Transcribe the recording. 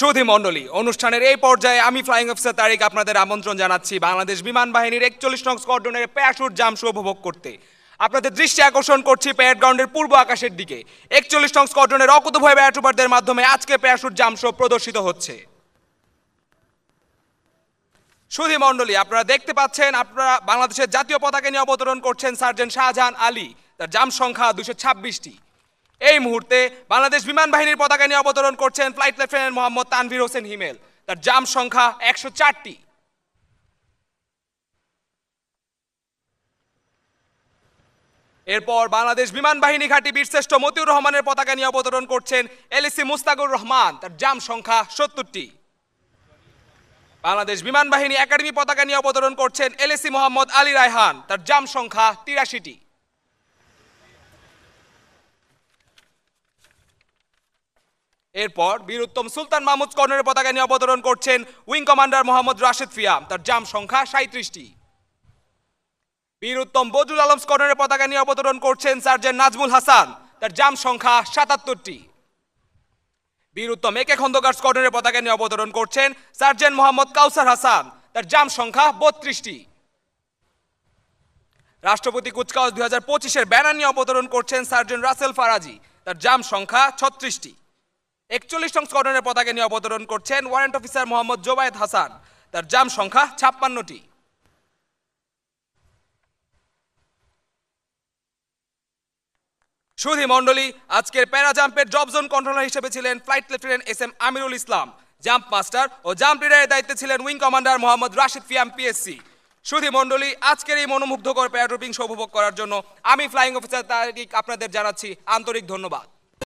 সুধী মণ্ডলী, অনুষ্ঠানের এই পর্যায়ে আমি ফ্লাইং অফিসার তারিখ আপনাদের আমন্ত্রণ জানাচ্ছি। বাংলাদেশ বিমান বাহিনীর একচল্লিশ নং স্কোয়াড্রনের প্যারাশুট জাম শো উপভোগ করতে। আপনাদের দৃষ্টি আকর্ষণ করছি প্যারেড গ্রাউন্ডের পূর্ব আকাশের দিকে। একচল্লিশ নং স্কোয়াড্রনের অকুতভয় প্যারাটুপারদের মাধ্যমে আজকে প্যারাশুট জাম শো প্রদর্শিত হচ্ছে। সুধী মণ্ডলী, আপনারা দেখতে পাচ্ছেন, আপনারা বাংলাদেশের জাতীয় পতাকা নিয়ে অবতরণ করছেন সার্জেন্ট শাহজাহান আলী। তার জাম সংখ্যা দুশো ছাব্বিশটি। এই মুহূর্তে বাংলাদেশ বিমান বাহিনীর পতাকা নিয়ে অবতরণ করছেন ফ্লাইট লেফটেন্যান্ট মোহাম্মদ তানভীর হোসেন হিমেল। তার জাম সংখ্যা একশো চারটি। এরপর বাংলাদেশ বিমান বাহিনী ঘাঁটি বীরশ্রেষ্ঠ মতিউর রহমানের পতাকা নিয়ে অবতরণ করছেন এলএসি মুস্তাকুর রহমান। তার জাম সংখ্যা সত্তরটি। বাংলাদেশ বিমান বাহিনী একাডেমি পতাকা নিয়ে অবতরণ করছেন এলএসি মোহাম্মদ আলী রায়হান। তার জাম সংখ্যা তিরাশিটি। এরপর বীর উত্তম সুলতান মাহমুদ কর্নেরের পতাকা নিয়ে অবতরণ করছেন উইং কমান্ডার মোহাম্মদ রাশেদ ফিয়াম। তার জাম সংখ্যা সাঁত্রিশটি বীর উত্তম বদরুল আলম স্কর্ণের পতাকা নিয়ে অবতরণ করছেন সার্জেন্ট নাজমুল হাসান। তার জাম সংখ্যা সাতাত্তরটি। বীর উত্তম একে খন্দকার স্কর্ণের পতাকা নিয়ে অবতরণ করছেন সার্জেন্ট মোহাম্মদ কাউসার হাসান। তার জাম সংখ্যা বত্রিশটি। রাষ্ট্রপতি কুচকাওয়াজ দুই হাজার পঁচিশের ব্যানার নিয়ে অবতরণ করছেন সার্জেন্ট রাসেল ফারাজি। তার জাম সংখ্যা ছত্রিশটি। একচল্লিশ নং স্কোয়াড্রনের পতাকা নিয়ে অবতরণ করছেন ওয়ারেন্ট অফিসার মোহাম্মদ জোবায়েদ হাসান। তার জাম সংখ্যা ছাপ্পান্নটি। সুধী মণ্ডলী, আজকের প্যারা জাম্পের জব জোন কন্ট্রোলার হিসেবে ছিলেন flight lieutenant S M Amirul Islam. Jump master ও জাম্প লিডারের দায়িত্বে ছিলেন wing commander Mohammad Rashid Fiam PSC. সুধী মণ্ডলী, আজকের এই মনোমুগ্ধকর প্যারাট্রপিং উপভোগ করার জন্য আমি ফ্লাইং অফিসার তারিক আপনাদের জানাচ্ছি আন্তরিক ধন্যবাদ।